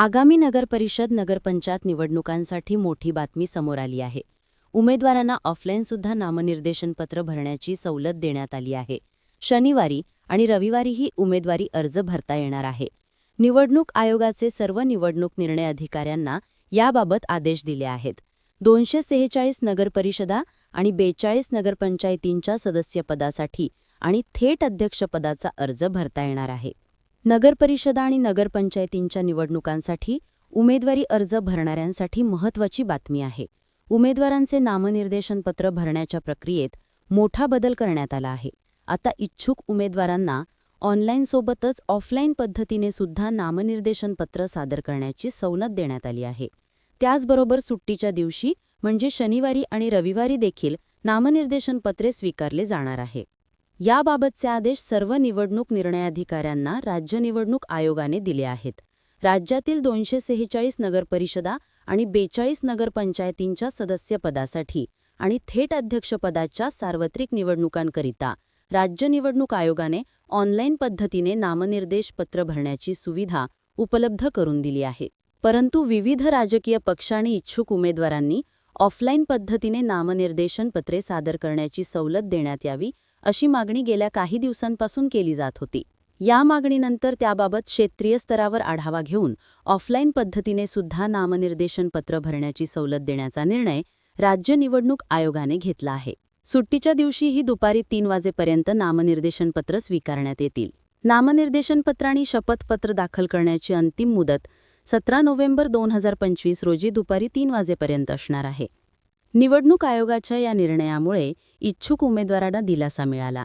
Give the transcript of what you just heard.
आगामी नगरपरिषद नगरपंचायत निवडणुकांसाठी मोठी बातमी समोर आली आहे. उमेदवारांना ऑफलाईनसुद्धा नामनिर्देशनपत्र भरण्याची सवलत देण्यात आली आहे. शनिवारी आणि रविवारीही उमेदवारी अर्ज भरता येणार आहे. निवडणूक आयोगाचे सर्व निवडणूक निर्णय अधिकाऱ्यांना याबाबत आदेश दिले आहेत. दोनशे सेहेचाळीस नगरपरिषदा आणि बेचाळीस नगरपंचायतींच्या सदस्यपदासाठी आणि थेट अध्यक्षपदाचा अर्ज भरता येणार आहे. नगरपरिषदा आणि नगरपंचायतींच्या निवडणुकांसाठी उमेदवारी अर्ज भरणाऱ्यांसाठी महत्त्वाची बातमी आहे. उमेदवारांचे नामनिर्देशन पत्र भरण्याच्या प्रक्रियेत मोठा बदल करण्यात आला आहे. आता इच्छुक उमेदवारांना ऑनलाईनसोबतच ऑफलाईन पद्धतीने सुद्धा नामनिर्देशन पत्र सादर करण्याची सवलत देण्यात आली आहे. त्याचबरोबर सुट्टीच्या दिवशी म्हणजे शनिवारी आणि रविवारी देखील नामनिर्देशन पत्रे स्वीकारले जाणार आहे. याबाबतचे आदेश सर्व निवडणूक निर्णयाधिकाऱ्यांना राज्य निवडणूक आयोगाने दिले आहेत. राज्यातील दोनशे सेहेचाळीस नगरपरिषदा आणि बेचाळीस नगरपंचायतींच्या सदस्यपदासाठी आणि थेट अध्यक्षपदाच्या सार्वत्रिक निवडणुकांकरिता राज्य निवडणूक आयोगाने ऑनलाईन पद्धतीने नामनिर्देश पत्र भरण्याची सुविधा उपलब्ध करून दिली आहे. परंतु विविध राजकीय पक्ष आणि इच्छुक उमेदवारांनी ऑफलाईन पद्धतीने नामनिर्देशन पत्रे सादर करण्याची सवलत देण्यात यावी अशी मागणी गेल्या काही दिवसांपासून केली जात होती. या मागणीनंतर त्याबाबत क्षेत्रीय स्तरावर आढावा घेऊन ऑफलाईन पद्धतीने सुद्धा नामनिर्देशन पत्र भरण्याची सवलत देण्याचा निर्णय राज्य निवडणूक आयोगाने घेतला आहे. सुट्टीच्या दिवशीही दुपारी तीन वाजेपर्यंत नामनिर्देशन पत्र स्वीकारण्यात येतील. नामनिर्देशन पत्र आणि शपथपत्र दाखल करण्याची अंतिम मुदत सतरा नोव्हेंबर दोन हजार पंचवीस रोजी दुपारी तीन वाजेपर्यंत असणार आहे. निवडणूक आयोगाच्या या निर्णयामुळे इच्छुक उमेदवारांना दिलासा मिळाला.